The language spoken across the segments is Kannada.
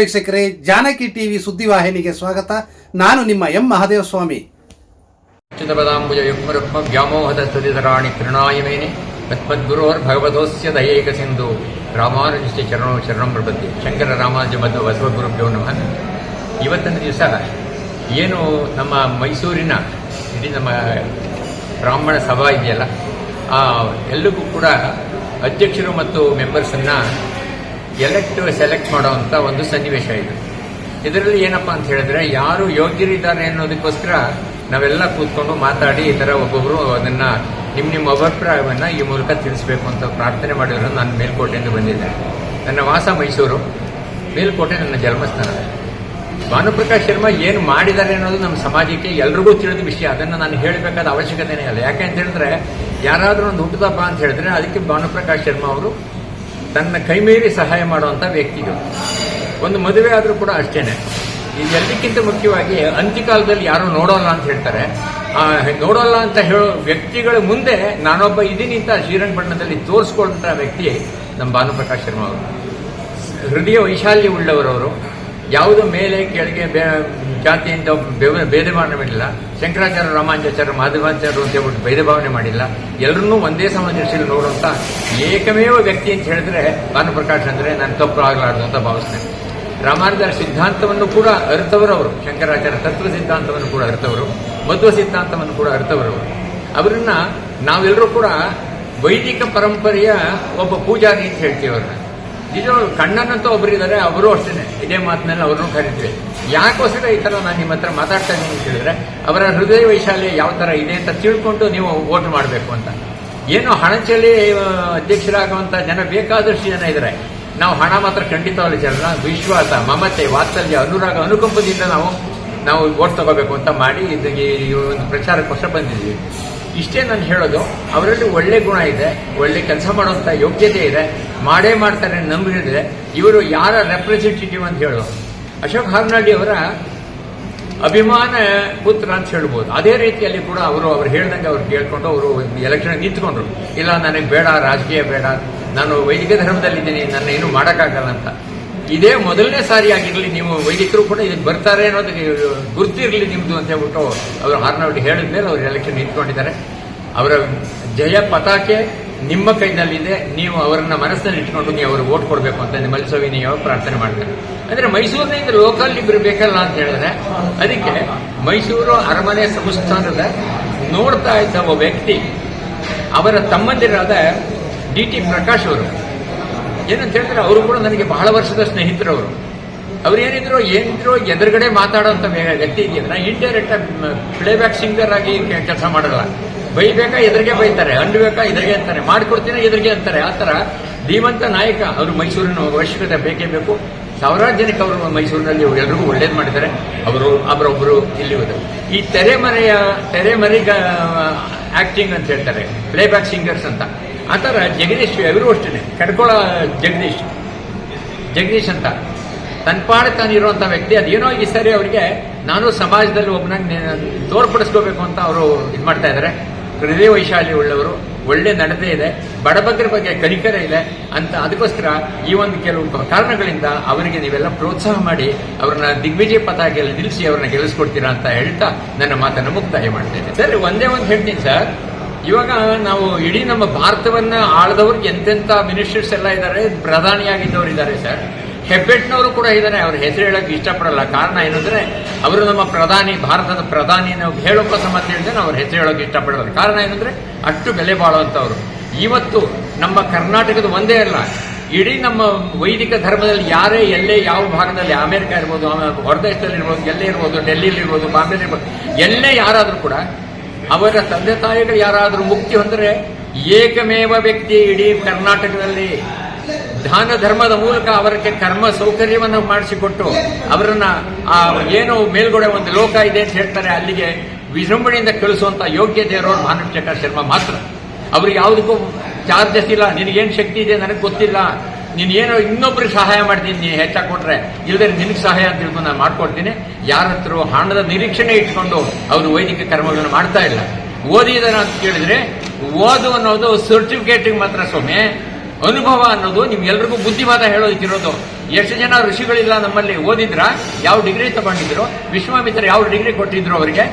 ವೀಕ್ಷಕರೇ, ಜಾನಕಿ ಟಿವಿ ಸುದ್ದಿವಾಹಿನಿಗೆ ಸ್ವಾಗತ. ನಾನು ನಿಮ್ಮ ಎಂ ಮಹಾದೇವ ಸ್ವಾಮಿ ಚಿತಪದಾಂಬುಜ ಯುಗ್ಮರುಕ್ಮ ವ್ಯಾಮೋಹದ ಸ್ತುತಿಧರಾಣಿ ತೃಣಾಯ ಮೇನೆ ಭಗವತೋಸ್ಯ ದಯೇಕ ಸಿಂಧು ರಾಮಾನುಜಿಷ್ಠ ಚರಣೋ ಶರಣಂ ಪ್ರಪತ್ತಿ ಶಂಕರ ರಾಮಾನುಜ ಮತ್ತು ಗುರು ನಮಃ. ಇವತ್ತಿನ ದಿವಸ ಏನು ನಮ್ಮ ಮೈಸೂರಿನ, ಇಡೀ ನಮ್ಮ ಬ್ರಾಹ್ಮಣ ಸಭಾ ಇದೆಯಲ್ಲ, ಆ ಎಲ್ಲರಿಗೂ ಕೂಡ ಅಧ್ಯಕ್ಷರು ಮತ್ತು ಮೆಂಬರ್ಸನ್ನು ಎಲೆಕ್ಟ್ ಸೆಲೆಕ್ಟ್ ಮಾಡುವಂಥ ಒಂದು ಸನ್ನಿವೇಶ ಇದು. ಇದರಲ್ಲಿ ಏನಪ್ಪ ಅಂತ ಹೇಳಿದ್ರೆ, ಯಾರು ಯೋಗ್ಯರಿದ್ದಾರೆ ಅನ್ನೋದಕ್ಕೋಸ್ಕರ ನಾವೆಲ್ಲ ಕೂತ್ಕೊಂಡು ಮಾತಾಡಿ ಈ ಥರ ಒಬ್ಬೊಬ್ಬರು ಅದನ್ನ ನಿಮ್ಮ ನಿಮ್ಮ ಅಭಿಪ್ರಾಯವನ್ನ ಈ ಮೂಲಕ ತಿಳಿಸಬೇಕು ಅಂತ ಪ್ರಾರ್ಥನೆ ಮಾಡಿದ್ರು ನಾನು ಮೇಲ್ಕೋಟೆಯಿಂದ ಬಂದಿದ್ದೆ. ನನ್ನ ವಾಸ ಮೈಸೂರು. ಮೇಲ್ಕೋಟೆ ನನ್ನ ಜನ್ಮಸ್ಥಾನ. ಭಾನುಪ್ರಕಾಶ್ ಶರ್ಮಾ ಏನು ಮಾಡಿದ್ದಾರೆ ಅನ್ನೋದು ನಮ್ಮ ಸಮಾಜಕ್ಕೆ ಎಲ್ರಿಗೂ ತಿಳಿದ ವಿಷಯ. ಅದನ್ನು ನಾನು ಹೇಳಬೇಕಾದ ಅವಶ್ಯಕತೆನೇ ಇಲ್ಲ. ಯಾಕೆ ಅಂತ ಹೇಳಿದ್ರೆ, ಯಾರಾದರೂ ಒಂದು ಹುಟ್ಟದಪ್ಪ ಅಂತ ಹೇಳಿದ್ರೆ, ಅದಕ್ಕೆ ಭಾನುಪ್ರಕಾಶ್ ಶರ್ಮಾ ಅವರು ತನ್ನ ಕೈಮೀರಿ ಸಹಾಯ ಮಾಡುವಂಥ ವ್ಯಕ್ತಿಗಳು ಒಂದು ಮದುವೆ ಆದರೂ ಕೂಡ ಅಷ್ಟೇನೆ. ಇದೆಲ್ಲಕ್ಕಿಂತ ಮುಖ್ಯವಾಗಿ ಅಂತ್ಯಕಾಲದಲ್ಲಿ ಯಾರು ನೋಡೋಲ್ಲ ಅಂತ ಹೇಳ್ತಾರೆ. ನೋಡೋಲ್ಲ ಅಂತ ಹೇಳೋ ವ್ಯಕ್ತಿಗಳ ಮುಂದೆ ನಾನೊಬ್ಬ ಇದ್ದೀನಿ ಅಂತ ಶ್ರೀರಂಗಪಟ್ಟಣದಲ್ಲಿ ತೋರಿಸ್ಕೊಂಡ ವ್ಯಕ್ತಿ ನಮ್ಮ ಭಾನುಪ್ರಕಾಶ್ ಶರ್ಮಾ ಅವರು. ಹೃದಯ ವೈಶಾಲ್ಯ ಉಳ್ಳವರವರು. ಯಾವುದು ಮೇಲೆ ಕೆಳಗೆ ಜಾತಿಯಿಂದ ಬೇವ- ಭೇದ ಭಾವನೆ ಮಾಡಿಲ್ಲ. ಶಂಕರಾಚಾರ್ಯ, ರಾಮಾನುಜಾಚಾರ್ಯ ಮಾಧವಾಚಾರ್ಯರು ಅಂತ ಹೇಳ್ಬಿಟ್ಟು ಭೇದ ಭಾವನೆ ಮಾಡಿಲ್ಲ. ಎಲ್ಲರನ್ನೂ ಒಂದೇ ಸಮಾಜದಲ್ಲಿ ನೋಡುವಂತ ಏಕಮೇವ ವ್ಯಕ್ತಿ ಅಂತ ಹೇಳಿದ್ರೆ ಭಾನುಪ್ರಕಾಶ್ ಅಂದ್ರೆ ನಾನು ತಪ್ಪು ಆಗಲಾರ್ದು ಅಂತ ಭಾವಿಸ್ತೇನೆ. ರಾಮಾನುಜರ ಸಿದ್ಧಾಂತವನ್ನು ಕೂಡ ಅರ್ಥವರವರು ಶಂಕರಾಚಾರ್ಯ ತತ್ವ ಸಿದ್ಧಾಂತವನ್ನು ಕೂಡ ಅರ್ಥವರು ಮಧ್ವ ಸಿದ್ಧಾಂತವನ್ನು ಕೂಡ ಅರ್ಥವರವರು ಅವರನ್ನ ನಾವೆಲ್ಲರೂ ಕೂಡ ವೈದಿಕ ಪರಂಪರೆಯ ಒಬ್ಬ ಪೂಜಾರಿ ಅಂತ ಹೇಳ್ತೀವಿ ಅವ್ರನ್ನ. ನಿಜವಾಗ್ಲು ಕಣ್ಣನಂತ ಒಬ್ಬರಿದ್ದಾರೆ ಅವರು ಅಷ್ಟೇ ಇದೇ ಮಾತಿನಲ್ಲಿ ಅವ್ರನ್ನೂ ಕರಿತೀವಿ. ಯಾಕೋಸ್ಕರ ಈ ಥರ ನಾನು ನಿಮ್ಮ ಹತ್ರ ಮಾತಾಡ್ತಾ ಇದ್ದೀನಿ ಅಂತ ಹೇಳಿದ್ರೆ, ಅವರ ಹೃದಯ ವೈಶಾಲ್ಯ ಯಾವ ಥರ ಇದೆ ಅಂತ ತಿಳ್ಕೊಂಡು ನೀವು ವೋಟ್ ಮಾಡಬೇಕು ಅಂತ. ಏನು ಹಣ ಚೆಲ್ಲಿ ಅಧ್ಯಕ್ಷರಾಗುವಂಥ ಜನ ಬೇಕಾದಷ್ಟು ಜನ ಇದ್ದಾರೆ ನಾವು ಹಣ ಮಾತ್ರ ಖಂಡಿತವಾಗ್ಲೂ ಜನರ ವಿಶ್ವಾಸ, ಮಮತೆ, ವಾತ್ಸಲ್ಯ, ಅನುರಾಗ, ಅನುಕಂಪದಿಂದ ನಾವು ನಾವು ವೋಟ್ ತಗೋಬೇಕು ಅಂತ ಮಾಡಿ, ಇದಕ್ಕೆ ಈ ಒಂದು ಪ್ರಚಾರಕ್ಕೋಸ್ಕರ ಬಂದಿದ್ದೀವಿ. ಇಷ್ಟೇ ನಾನು ಹೇಳೋದು, ಅವರಲ್ಲಿ ಒಳ್ಳೆ ಗುಣ ಇದೆ, ಒಳ್ಳೆ ಕೆಲಸ ಮಾಡುವಂತ ಯೋಗ್ಯತೆ ಇದೆ, ಮಾಡೇ ಮಾಡ್ತಾರೆ ನಂಬಿದ್ರೆ ಇವರು ಯಾರ ರೆಪ್ರೆಸೆಂಟೇಟಿವ್ ಅಂತ ಹೇಳೋದು. ಅಶೋಕ್ ಹಾರ್ನಾಡಿ ಅವರ ಅಭಿಮಾನ ಪುತ್ರ ಅಂತ ಹೇಳ್ಬೋದು. ಅದೇ ರೀತಿಯಲ್ಲಿ ಕೂಡ ಅವರು ಅವ್ರು ಹೇಳ್ದಂಗೆ ಅವ್ರು ಕೇಳ್ಕೊಂಡು ಅವರು ಎಲೆಕ್ಷನ್ ನಿಂತ್ಕೊಂಡ್ರು. ಇಲ್ಲ, ನನಗೆ ಬೇಡ, ರಾಜಕೀಯ ಬೇಡ, ನಾನು ವೈದಿಕ ಧರ್ಮದಲ್ಲಿದ್ದೀನಿ, ನನ್ನ ಏನು ಮಾಡೋಕ್ಕಾಗಲ್ಲ ಅಂತ. ಇದೇ ಮೊದಲನೇ ಸಾರಿ ಆಗಿರಲಿ ನೀವು ವೈದಿಕರು ಕೂಡ ಇದಕ್ಕೆ ಬರ್ತಾರೆ ಅನ್ನೋದಕ್ಕೆ ಗುರ್ತಿರಲಿ ನಿಮ್ದು ಅಂತ ಹೇಳ್ಬಿಟ್ಟು ಅವರು ಹಾರ್ನವಡಿ ಹೇಳಿದ ಮೇಲೆ ಅವರು ಎಲೆಕ್ಷನ್ ನಿಂತ್ಕೊಂಡಿದ್ದಾರೆ. ಅವರ ಜಯ ಪತಾಕೆ ನಿಮ್ಮ ಕೈನಲ್ಲಿದೆ, ನೀವು ಅವರನ್ನ ಮನಸ್ಸಿನಲ್ಲಿ ಇಟ್ಕೊಂಡು ನೀವು ಅವ್ರಿಗೆ ಓಟ್ ಕೊಡಬೇಕು ಅಂತ ನಿಮ್ಮಲ್ಲಿ ಸವಿನೀಯ ಪ್ರಾರ್ಥನೆ ಮಾಡ್ತಾರೆ. ಅಂದ್ರೆ ಮೈಸೂರಿನಿಂದ ಲೋಕಲ್ ಇಬ್ಬರು ಬೇಕಲ್ಲ ಅಂತ ಹೇಳಿದ್ರೆ, ಅದಕ್ಕೆ ಮೈಸೂರು ಅರಮನೆ ಸಂಸ್ಥಾನದ ನೋಡ್ತಾ ಇದ್ದ ಒಬ್ಬ ವ್ಯಕ್ತಿ, ಅವರ ತಮ್ಮಂದಿರಾದ ಡಿ ಟಿ ಪ್ರಕಾಶ್ ಅವರು. ಏನಂತ ಹೇಳಿದ್ರೆ ಅವರು ಕೂಡ ನನಗೆ ಬಹಳ ವರ್ಷದ ಸ್ನೇಹಿತರು ಅವರು ಅವ್ರು ಏನಿದ್ರು ಏನಿದ್ರು ಎದುರುಗಡೆ ಮಾತಾಡೋಂಥ ವ್ಯ- ವ್ಯಕ್ತಿ ಇದೆಯಲ್ಲ ಇಂಡೈರೆಕ್ಟ್ ಪ್ಲೇಬ್ಯಾಕ್ ಸಿಂಗರ್ ಆಗಿ ಕೆಲಸ ಮಾಡಲ್ಲ. ಬೈಬೇಕಾ, ಎದುರಿಗೆ ಬೈತಾರೆ. ಅಣ್ಣಬೇಕಾ ಎದುರಿಗೆ ಅಂತಾರೆ. ಮಾಡ್ಕೊಡ್ತೀನಿ ಎದುರಿಗೆ ಅಂತಾರೆ. ಆ ಥರ ಧೀಮಂತ ನಾಯಕ ಅವರು ಮೈಸೂರಿನ ಅವಶ್ಯಕತೆ ಬೇಕೇ ಬೇಕು. ಸಾವಿರಾರು ಜನಕ್ಕೆ ಅವರು ಮೈಸೂರಿನಲ್ಲಿ ಎಲ್ರಿಗೂ ಒಳ್ಳೇದು ಮಾಡಿದ್ದಾರೆ. ಅವರು ಅವರೊಬ್ಬರು ಇಲ್ಲಿ ಹೋದರು. ಈ ತೆರೆಮರೆಯ, ತೆರೆಮರಿಗ ಆಕ್ಟಿಂಗ್ ಅಂತ ಹೇಳ್ತಾರೆ. ಪ್ಲೇಬ್ಯಾಕ್ ಸಿಂಗರ್ಸ್ ಅಂತ. ಆ ಥರ ಜಗದೀಶ್ ಎವರು ಅಷ್ಟೇ ಕಡ್ಕೊಳ ಜಗದೀಶ್. ಜಗದೀಶ್ ಅಂತ. ತನ್ನ ಪಾಡ ತಾನಿರುವಂಥ ವ್ಯಕ್ತಿ, ಅದೇನೋ ಈ ಸರಿ ಅವರಿಗೆ ನಾನು ಸಮಾಜದಲ್ಲಿ ಒಬ್ಬನಾಗಿ ತೋರ್ಪಡಿಸ್ಕೋಬೇಕು ಅಂತ ಅವರು ಇದು ಮಾಡ್ತಾ ಇದ್ದಾರೆ ಹೃದಯ ವೈಶಾಲಿ ಉಳ್ಳವರು, ಒಳ್ಳೆ ನಡತೆ ಇದೆ, ಬಡಬಗ್ಗರ ಬಗ್ಗೆ ಕನಿಕರ ಇದೆ ಅಂತ ಅದಕ್ಕೋಸ್ಕರ ಈ ಒಂದು ಕೆಲವು ಕಾರಣಗಳಿಂದ ಅವರಿಗೆ ನೀವೆಲ್ಲ ಪ್ರೋತ್ಸಾಹ ಮಾಡಿ ಅವರನ್ನ ದಿಗ್ವಿಜಯ ಪತಾಕೆಯಲ್ಲಿ ನಿಲ್ಲಿಸಿ ಅವ್ರನ್ನ ಗೆಲ್ಲಿಸ್ಕೊಡ್ತೀರಾ ಅಂತ ಹೇಳ್ತಾ ನನ್ನ ಮಾತನ್ನು ಮುಕ್ತಾಯ ಮಾಡ್ತೇನೆ ಸರ್, ಒಂದೇ ಒಂದು ಹೇಳ್ತೀನಿ ಸರ್. ಇವಾಗ ನಾವು ಇಡೀ ನಮ್ಮ ಭಾರತವನ್ನ ಆಳದವ್ರು ಎಂತೆಂತ ಮಿನಿಸ್ಟರ್ಸ್ ಎಲ್ಲ ಇದ್ದಾರೆ ಪ್ರಧಾನಿಯಾಗಿದ್ದವರು ಇದ್ದಾರೆ ಸರ್. ಹೆಬ್ಬೆಟ್ನವರು ಕೂಡ ಇದ್ದಾರೆ ಅವ್ರ ಹೆಸರು ಹೇಳಕ್ ಇಷ್ಟಪಡಲ್ಲ. ಕಾರಣ ಏನಂದ್ರೆ ಅವರು ನಮ್ಮ ಪ್ರಧಾನಿ, ಭಾರತದ ಪ್ರಧಾನಿ ನಾವು ಹೇಳೋಕ ಸಮಂತ ಹೇಳಿದ್ರೆ ಅವ್ರ ಹೆಸರು ಹೇಳೋಕೆ ಇಷ್ಟಪಡಲ್ಲ. ಕಾರಣ ಏನಂದ್ರೆ ಅಷ್ಟು ಬೆಲೆ ಬಾಳುವಂತವ್ರು ಇವತ್ತು ನಮ್ಮ ಕರ್ನಾಟಕದ ಒಂದೇ ಅಲ್ಲ, ಇಡೀ ನಮ್ಮ ವೈದಿಕ ಧರ್ಮದಲ್ಲಿ ಯಾರೇ, ಎಲ್ಲೇ, ಯಾವ ಭಾಗದಲ್ಲಿ, ಅಮೆರಿಕ ಇರ್ಬೋದು ಹೊರದೇಶದಲ್ಲಿ ಇರ್ಬೋದು, ಎಲ್ಲೇ ಇರ್ಬೋದು, ಡೆಲ್ಲಿಲಿ ಇರ್ಬೋದು, ಬಾಂಬೆಲಿ ಇರ್ಬೋದು, ಎಲ್ಲೇ ಯಾರಾದರೂ ಕೂಡ ಅವರ ತಂದೆ ತಾಯಿಗಳು ಯಾರಾದರೂ ಮುಕ್ತಿ ಹೊಂದರೆ ಏಕಮೇವ ವ್ಯಕ್ತಿ ಇಡೀ ಕರ್ನಾಟಕದಲ್ಲಿ ದಾನ ಧರ್ಮದ ಮೂಲಕ ಅವರಿಗೆ ಕರ್ಮ ಸೌಕರ್ಯವನ್ನು ಮಾಡಿಸಿಕೊಟ್ಟು ಅವರನ್ನ ಆ ಏನು ಮೇಲ್ಗಡೆ ಒಂದು ಲೋಕ ಇದೆ ಅಂತ ಹೇಳ್ತಾರೆ, ಅಲ್ಲಿಗೆ ವಿಜೃಂಭಣೆಯಿಂದ ಕಳಿಸುವಂತ ಯೋಗ್ಯತೆ ಇರೋರು ಮಾನವ ಚಕ್ರ ಶರ್ಮಾ ಮಾತ್ರ. ಅವ್ರಿಗೆ ಯಾವುದಕ್ಕೂ ಚಾರ್ಜಸ್ ಇಲ್ಲ, ನಿನಗೇನು ಶಕ್ತಿ ಇದೆ ನನಗೆ ಗೊತ್ತಿಲ್ಲ ನೀನು ಏನೋ ಇನ್ನೊಬ್ರಿಗೆ ಸಹಾಯ ಮಾಡ್ತೀನಿ ನೀನು ಹೆಚ್ಚಾಗಿ ಕೊಟ್ರೆ. ಇಲ್ಲದೆ ನಿನಗೆ ಸಹಾಯ ಅಂತ ತಿಳ್ಕೊಂಡು ನಾನು ಮಾಡ್ಕೊಡ್ತೀನಿ. ಯಾರ ಹತ್ರ ಹಣದ ನಿರೀಕ್ಷಣೆ ಇಟ್ಕೊಂಡು ಅವರು ವೈದಿಕ ಕರ್ಮಗಳನ್ನು ಮಾಡ್ತಾ ಇಲ್ಲ. ಓದಿದಾರ ಅಂತ ಕೇಳಿದ್ರೆ, ಓದು ಅನ್ನೋದು ಸರ್ಟಿಫಿಕೇಟಿಗೆ ಮಾತ್ರ ಸ್ವಾಮಿ. ಅನುಭವ ಅನ್ನೋದು ನಿಮ್ಗೆಲ್ರಿಗೂ ಬುದ್ಧಿವಾದ ಹೇಳೋದಕ್ಕಿರೋದು. ಎಷ್ಟು ಜನ ಋಷಿಗಳಿಲ್ಲ ನಮ್ಮಲ್ಲಿ ಓದಿದ್ರ, ಯಾವ ಡಿಗ್ರಿ ತಗೊಂಡಿದ್ರು, ವಿಶ್ವಾಮಿತ್ರ ಯಾವ ಡಿಗ್ರಿ ಕೊಟ್ಟಿದ್ರು ಅವರಿಗೆ?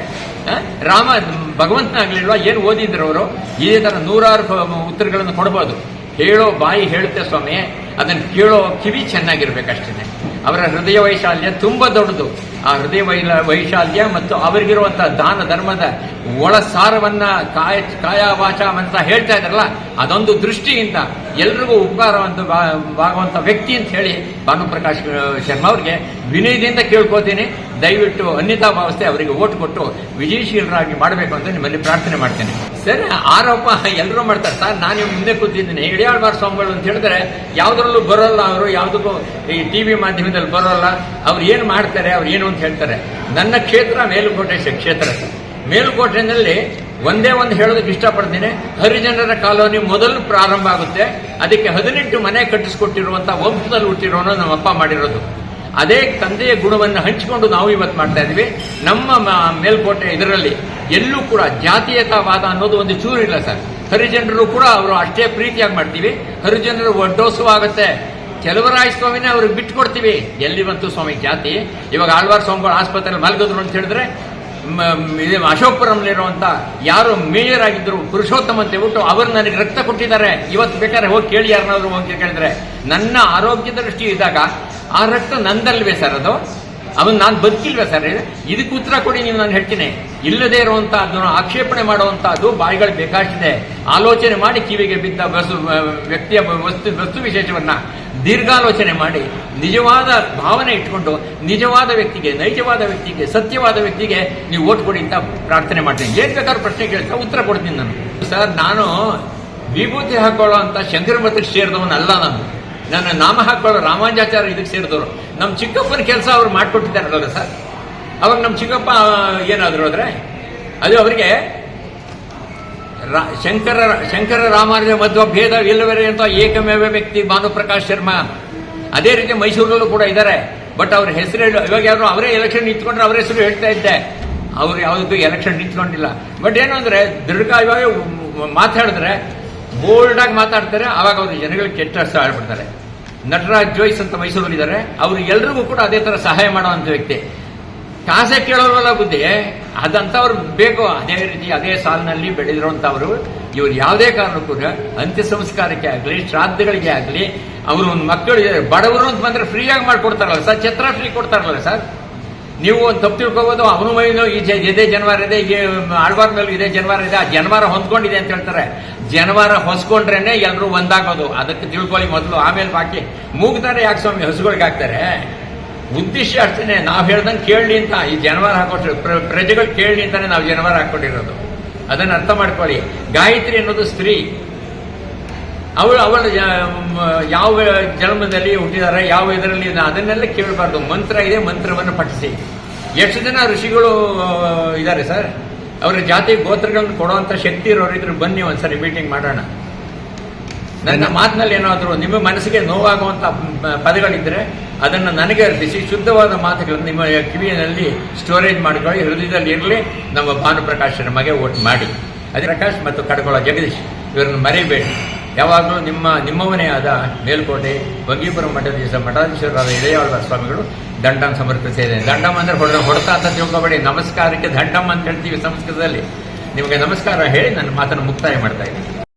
ರಾಮ ಭಗವಂತನಾಗ್ಲಿಲ್ವಾ? ಏನು ಓದಿದ್ರು ಅವರು? ಇದೇ ತರ ನೂರಾರು ಉತ್ತರಗಳನ್ನು ಕೊಡ್ಬೋದು. ಹೇಳೋ ಬಾಯಿ ಹೇಳುತ್ತೆ ಸ್ವಾಮಿ ಅದನ್ನು ಕೇಳೋ ಕಿವಿ ಚೆನ್ನಾಗಿರ್ಬೇಕಷ್ಟೇ ಅವರ ಹೃದಯ ವೈಶಾಲ್ಯ ತುಂಬಾ ದೊಡ್ಡದು. ಆ ಹೃದಯ ವೈಶಾಲ್ಯ ಮತ್ತು ಅವರಿಗಿರುವಂತಹ ದಾನ ಧರ್ಮದ ಒಳ ಸಾರವನ್ನ ಕಾಯ ಕಾಯ ವಾಚ ಅಂತ ಹೇಳ್ತಾ ಇದ್ರಲ್ಲ ಅದೊಂದು ದೃಷ್ಟಿಯಿಂದ ಎಲ್ರಿಗೂ ಉಪಕಾರವಂತ ಆಗುವಂತ ವ್ಯಕ್ತಿ ಅಂತ ಹೇಳಿ ಭಾನುಪ್ರಕಾಶ್ ಶರ್ಮಾ ಅವ್ರಿಗೆ ವಿನಯದಿಂದ ಕೇಳ್ಕೋತೀನಿ. ದಯವಿಟ್ಟು ಅನ್ಯತಾ ಭಾವಸ್ಥೆ ಅವರಿಗೆ ಓಟ್ ಕೊಟ್ಟು ವಿಜಯಶೀಲರಾಗಿ ಮಾಡಬೇಕು ಅಂತ ನಿಮ್ಮಲ್ಲಿ ಪ್ರಾರ್ಥನೆ ಮಾಡ್ತೇನೆ. ಸರ್, ಆರೋಪ ಎಲ್ಲರೂ ಮಾಡ್ತಾರೆ. ಸರ್, ನಾನು ಮುಂದೆ ಕೂತಿದ್ದೀನಿ. ಇಳಿಯಾಳ್ವಾರ ಸ್ವಾಮಿಗಳು ಅಂತ ಹೇಳಿದ್ರೆ ಯಾವ್ದ್ರಲ್ಲೂ ಬರೋಲ್ಲ ಅವರು, ಯಾವುದಕ್ಕೂ ಈ ಟಿ ವಿ ಮಾಧ್ಯಮದಲ್ಲಿ ಬರೋಲ್ಲ. ಅವ್ರು ಏನು ಮಾಡ್ತಾರೆ, ಅವ್ರು ಏನು ಅಂತ ಹೇಳ್ತಾರೆ. ನನ್ನ ಕ್ಷೇತ್ರ ಮೇಲುಕೋಟೆ ಕ್ಷೇತ್ರ. ಸರ್ ಮೇಲುಕೋಟೆನಲ್ಲಿ ಒಂದೇ ಒಂದು ಹೇಳೋದಕ್ಕೆ ಇಷ್ಟಪಡ್ತೀನಿ. ಹರಿಜನರ ಕಾಲೋನಿ ಮೊದಲು ಪ್ರಾರಂಭ ಆಗುತ್ತೆ. ಅದಕ್ಕೆ ಹದಿನೆಂಟು ಮನೆ ಕಟ್ಟಿಸ್ಕೊಟ್ಟಿರುವಂಥ ವಂಶದಲ್ಲಿ ಹುಟ್ಟಿರೋನು ನಮ್ಮ ಅಪ್ಪ ಮಾಡಿರೋದು. ಅದೇ ತಂದೆಯ ಗುಣವನ್ನು ಹಂಚಿಕೊಂಡು ನಾವು ಇವತ್ತು ಮಾಡ್ತಾ ಇದ್ವಿ. ನಮ್ಮ ಮೇಲ್ಕೋಟೆ ಇದರಲ್ಲಿ ಎಲ್ಲೂ ಕೂಡ ಜಾತೀಯತಾವಾದ ಅನ್ನೋದು ಒಂದು ಚೂರು ಇಲ್ಲ ಸರ್. ಹರಿಜನರು ಕೂಡ ಅವರು ಅಷ್ಟೇ ಪ್ರೀತಿಯಾಗಿ ಮಾಡ್ತೀವಿ. ಹರಿಜನರು ಒಡ್ಡೋಸು ಆಗುತ್ತೆ ಕೆಲವರಾಯ ಸ್ವಾಮಿನೇ ಅವ್ರಿಗೆ ಬಿಟ್ಕೊಡ್ತೀವಿ. ಎಲ್ಲಿ ಬಂತು ಸ್ವಾಮಿ ಜಾತಿ. ಇವಾಗ ಆಳ್ವಾರ್ ಸ್ವಾಮಿಗಳು ಆಸ್ಪತ್ರೆಯಲ್ಲಿ ಮಲಗಿದ್ರು ಅಂತ ಹೇಳಿದ್ರೆ ಅಶೋಕಪುರಂಲಿರುವಂತ ಯಾರು ಮೇಯರ್ ಆಗಿದ್ರು ಪುರುಷೋತ್ತಮ ಅಂತ ಹೇಳ್ಬಿಟ್ಟು ಅವರು ನನಗೆ ರಕ್ತ ಕೊಟ್ಟಿದ್ದಾರೆ. ಇವತ್ತು ಬೇಕಾದ್ರೆ ಹೋಗಿ ಕೇಳಿ ಯಾರನ್ನಾದ್ರು ಹೋಗಿ ಕೇಳಿದ್ರೆ, ನನ್ನ ಆರೋಗ್ಯದ ದೃಷ್ಟಿ ಇದ್ದಾಗ ಆ ರಕ್ತ ನಂದಲ್ವೇ ಸರ್ ಅದು? ಅವನು ನಾನು ಬದುಕಿಲ್ವೇ ಸರ್? ಇದಕ್ಕೆ ಉತ್ತರ ಕೊಡಿ, ನೀವು ನಾನು ಹೇಳ್ತೀನಿ. ಇಲ್ಲದೆ ಇರುವಂತ ಅದನ್ನು ಆಕ್ಷೇಪಣೆ ಮಾಡುವಂತಹದ್ದು ಬಾಯಿಗಳು ಬೇಕಾಗ್ತಿದೆ. ಆಲೋಚನೆ ಮಾಡಿ ಕಿವಿಗೆ ಬಿದ್ದ ವಸ್ತು ವ್ಯಕ್ತಿಯ ವಸ್ತು ವಸ್ತು ವಿಶೇಷವನ್ನ ದೀರ್ಘಾಲೋಚನೆ ಮಾಡಿ ನಿಜವಾದ ಭಾವನೆ ಇಟ್ಕೊಂಡು ನಿಜವಾದ ವ್ಯಕ್ತಿಗೆ, ನೈಜವಾದ ವ್ಯಕ್ತಿಗೆ, ಸತ್ಯವಾದ ವ್ಯಕ್ತಿಗೆ ನೀವು ಓಟ್ ಕೊಡಿ ಅಂತ ಪ್ರಾರ್ಥನೆ ಮಾಡ್ತೀನಿ. ಏನ್ ಬೇಕಾದ್ರೂ ಪ್ರಶ್ನೆ ಕೇಳ್ತಾ ಉತ್ತರ ಕೊಡ್ತೀನಿ ನಾನು. ಸರ್, ನಾನು ವಿಭೂತಿ ಹಾಕೊಳ್ಳೋ ಅಂತ ಶಂಕರ ಮಠಕ್ಕೆ ಸೇರಿದವನಲ್ಲ ನಾನು. ನನ್ನ ನಾಮ ಹಾಕೊಳ್ಳೋ ರಾಮಾಂಜಾಚಾರ್ಯ ಇದಕ್ಕೆ ಸೇರಿದವರು. ನಮ್ಮ ಚಿಕ್ಕಪ್ಪನ ಕೆಲಸ ಅವ್ರು ಮಾಡಿಕೊಟ್ಟಿದ್ದಾರೆ ಸರ್? ಅವಾಗ ನಮ್ಮ ಚಿಕ್ಕಪ್ಪ ಏನಾದರೂ ಆದರೆ ಅದು ಅವರಿಗೆ ಶಂಕರ ಶಂಕರ ರಾಮಾನುಜ ಮಧ್ವ ಭೇದ ಇಲ್ಲವರೇ ಅಂತ ಏಕಮೇವ ವ್ಯಕ್ತಿ ಭಾನುಪ್ರಕಾಶ್ ಶರ್ಮಾ. ಅದೇ ರೀತಿ ಮೈಸೂರಲ್ಲೂ ಕೂಡ ಇದ್ದಾರೆ. ಬಟ್ ಅವ್ರ ಹೆಸರು ಹೇಳು, ಇವಾಗ ಯಾರು ಅವರೇ ಎಲೆಕ್ಷನ್ ನಿಂತ್ಕೊಂಡ್ರೆ ಅವರ ಹೆಸರು ಹೇಳ್ತಾ ಇದ್ದೆ. ಅವ್ರು ಯಾವುದಕ್ಕೂ ಎಲೆಕ್ಷನ್ ನಿಂತ್ಕೊಂಡಿಲ್ಲ. ಬಟ್ ಏನು ಅಂದ್ರೆ ಇವಾಗ ಮಾತಾಡಿದ್ರೆ ಬೋಲ್ಡ್ ಆಗಿ ಮಾತಾಡ್ತಾರೆ, ಅವಾಗ ಅವರು ಜನಗಳಿಗೆ ಕೆಟ್ಟ ಅರ್ಥ ಆಡ್ಬಿಡ್ತಾರೆ ನಟರಾಜ್ ಜೋಯ್ಸ್ ಅಂತ ಮೈಸೂರಲ್ಲಿ ಇದ್ದಾರೆ ಅವರು ಎಲ್ರಿಗೂ ಕೂಡ ಅದೇ ತರ ಸಹಾಯ ಮಾಡುವಂತ ವ್ಯಕ್ತಿ. ಕಾಸೆ ಕೇಳೋರಲ್ಲ ಬುದ್ಧಿ? ಅದಂಥವ್ರು ಬೇಕು. ಅದೇ ರೀತಿ ಅದೇ ಸಾಲಿನಲ್ಲಿ ಬೆಳೆದಿರುವಂಥವ್ರು, ಇವ್ರು ಯಾವುದೇ ಕಾರಣಕ್ಕೂ ಅಂತ್ಯ ಸಂಸ್ಕಾರಕ್ಕೆ ಆಗಲಿ, ಶ್ರಾದ್ದಗಳಿಗೆ ಆಗಲಿ, ಅವರು ಒಂದು ಮಕ್ಕಳು ಬಡವರು ಅಂತ ಬಂದ್ರೆ ಫ್ರೀಯಾಗಿ ಮಾಡ್ಕೊಡ್ತಾರಲ್ಲ ಸರ್? ಛತ್ರ ಫ್ರೀ ಕೊಡ್ತಾರಲ್ಲ ಸರ್? ನೀವು ಒಂದು ತಪ್ಪು ತಿಳ್ಕೊಬೋದು, ಅವನು ಮೈನು ಈ ಇದೇ ಜನವಾರ ಇದೆ, ಈ ಆಳ್ವಾರ ಮೇಲೆ ಇದೇ ಜನವಾರ ಇದೆ, ಆ ಜನವಾರ ಹೊಂದ್ಕೊಂಡಿದೆ ಅಂತ ಹೇಳ್ತಾರೆ. ಜನವಾರ ಹೊಸ್ಕೊಂಡ್ರೇನೆ ಎಲ್ಲರೂ ಒಂದಾಗೋದು. ಅದಕ್ಕೆ ತಿಳ್ಕೊಳ್ಳಿ ಮೊದಲು, ಆಮೇಲೆ ಬಾಕಿ. ಮೂಗ್ತಾರೆ ಯಾಕೆ ಸ್ವಾಮಿ? ಹಸುಗಳಿಗೆ ಹಾಕ್ತಾರೆ. ಉದ್ದೇಶ ಅಷ್ಟೇ ನಾವು ಹೇಳ್ದಂಗೆ ಕೇಳಲಿ ಅಂತ ಈ ಜನವಾರ ಪ್ರ- ಪ್ರಜೆಗಳು ಕೇಳಲಿ ಅಂತಾನೆ ನಾವು ಜನವಾರ ಹಾಕೊಂಡಿರೋದು. ಅದನ್ನ ಅರ್ಥ ಮಾಡ್ಕೊಳ್ಳಿ. ಗಾಯತ್ರಿ ಅನ್ನೋದು ಸ್ತ್ರೀ. ಅವಳು, ಅವಳ ಯಾವ ಜನ್ಮದಲ್ಲಿ ಹುಟ್ಟಿದ್ದಾರೆ ಯಾವ ಇದರಲ್ಲಿ ಅದನ್ನೆಲ್ಲ ಕೇಳಬಾರ್ದು. ಮಂತ್ರ ಇದೆ, ಮಂತ್ರವನ್ನು ಪಠಿಸಿ. ಎಷ್ಟು ಜನ ಋಷಿಗಳು ಇದ್ದಾರೆ ಸರ್? ಅವರ ಜಾತಿ ಗೋತ್ರಗಳನ್ನು ಕೊಡುವಂಥ ಶಕ್ತಿ ಇರೋರು ಇದ್ರು ಬನ್ನಿ ಒಂದ್ಸರಿ ಮೀಟಿಂಗ್ ಮಾಡೋಣ. ನನ್ನ ಮಾತಿನಲ್ಲಿ ಏನಾದರೂ, ನಿಮ್ಮ ಮನಸ್ಸಿಗೆ ನೋವಾಗುವಂಥ ಪದಗಳಿದ್ದರೆ ಅದನ್ನು ನನಗೆ ಅರ್ಪಿಸಿ ಶುದ್ಧವಾದ ಮಾತುಗಳನ್ನು ನಿಮ್ಮ ಕಿವಿಯಲ್ಲಿ ಸ್ಟೋರೇಜ್ ಮಾಡಿಕೊಳ್ಳಿ, ಹೃದಯದಲ್ಲಿ ಇರಲಿ. ನಮ್ಮ ಭಾನುಪ್ರಕಾಶ್ ನಮಗೆ ಓಟ್ ಮಾಡಿ. ಅದೇ ಪ್ರಕಾಶ್ ಮತ್ತು ಕಡಕೊಳ ಜಗದೀಶ್, ಇವರನ್ನು ಮರೆಯಬೇಡಿ. ಯಾವಾಗಲೂ ನಿಮ್ಮ, ನಿಮ್ಮವನೇ ಆದ ಮೇಲ್ಕೋಟೆ, ಬಂಗೀಪುರ ಮಠದ ಮಠಾಧೀಶರಾದ ಇಳೆಯಾಳ್ವ ಸ್ವಾಮಿಗಳು, ದಂಡಂ ಸಮರ್ಪಿಸಿದೆ ದಂಡಂ ಅಂದರೆ ಹೊಡೆದ, ಹೊಡೆತ ಅಂತ ತಿಳ್ಕೊಬೇಡಿ. ನಮಸ್ಕಾರಕ್ಕೆ ದಂಡಂ ಅಂತ ಹೇಳ್ತೀವಿ ಸಂಸ್ಕೃತದಲ್ಲಿ. ನಿಮಗೆ ನಮಸ್ಕಾರ ಹೇಳಿ ನನ್ನ ಮಾತನ್ನು ಮುಕ್ತಾಯ ಮಾಡ್ತಾ ಇದ್ದೀನಿ.